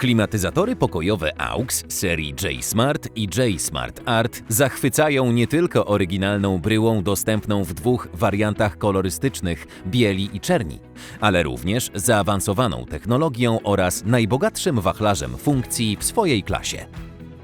Klimatyzatory pokojowe AUX serii J-Smart i J-Smart Art zachwycają nie tylko oryginalną bryłą dostępną w dwóch wariantach kolorystycznych bieli i czerni, ale również zaawansowaną technologią oraz najbogatszym wachlarzem funkcji w swojej klasie.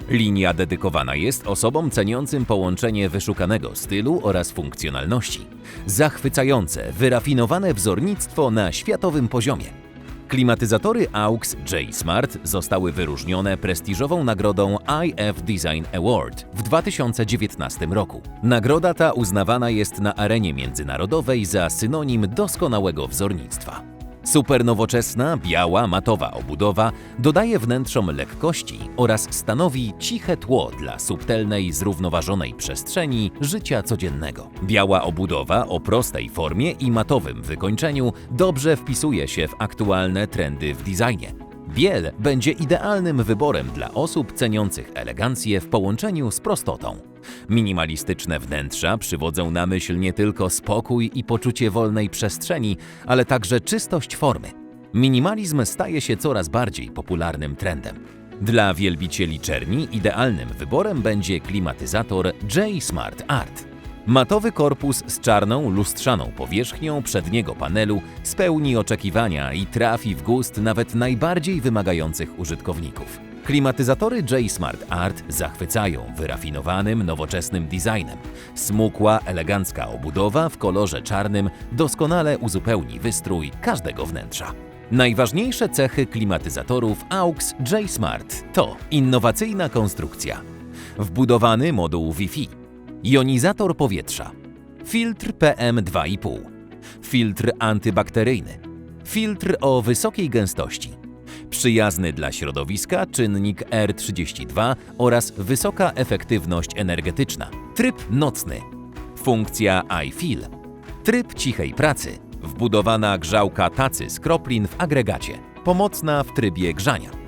Linia dedykowana jest osobom ceniącym połączenie wyszukanego stylu oraz funkcjonalności. Zachwycające, wyrafinowane wzornictwo na światowym poziomie. Klimatyzatory AUX J-Smart zostały wyróżnione prestiżową nagrodą IF Design Award w 2019 roku. Nagroda ta uznawana jest na arenie międzynarodowej za synonim doskonałego wzornictwa. Supernowoczesna, biała, matowa obudowa dodaje wnętrzom lekkości oraz stanowi ciche tło dla subtelnej, zrównoważonej przestrzeni życia codziennego. Biała obudowa o prostej formie i matowym wykończeniu dobrze wpisuje się w aktualne trendy w designie. Biel będzie idealnym wyborem dla osób ceniących elegancję w połączeniu z prostotą. Minimalistyczne wnętrza przywodzą na myśl nie tylko spokój i poczucie wolnej przestrzeni, ale także czystość formy. Minimalizm staje się coraz bardziej popularnym trendem. Dla wielbicieli czerni idealnym wyborem będzie klimatyzator J-Smart Art. Matowy korpus z czarną, lustrzaną powierzchnią przedniego panelu spełni oczekiwania i trafi w gust nawet najbardziej wymagających użytkowników. Klimatyzatory J-Smart Art zachwycają wyrafinowanym, nowoczesnym designem. Smukła, elegancka obudowa w kolorze czarnym doskonale uzupełni wystrój każdego wnętrza. Najważniejsze cechy klimatyzatorów AUX J-Smart to innowacyjna konstrukcja, wbudowany moduł Wi-Fi, jonizator powietrza, filtr PM2,5, filtr antybakteryjny, filtr o wysokiej gęstości, przyjazny dla środowiska czynnik R32 oraz wysoka efektywność energetyczna, tryb nocny, funkcja iFeel, tryb cichej pracy, wbudowana grzałka tacy z kroplin w agregacie, pomocna w trybie grzania.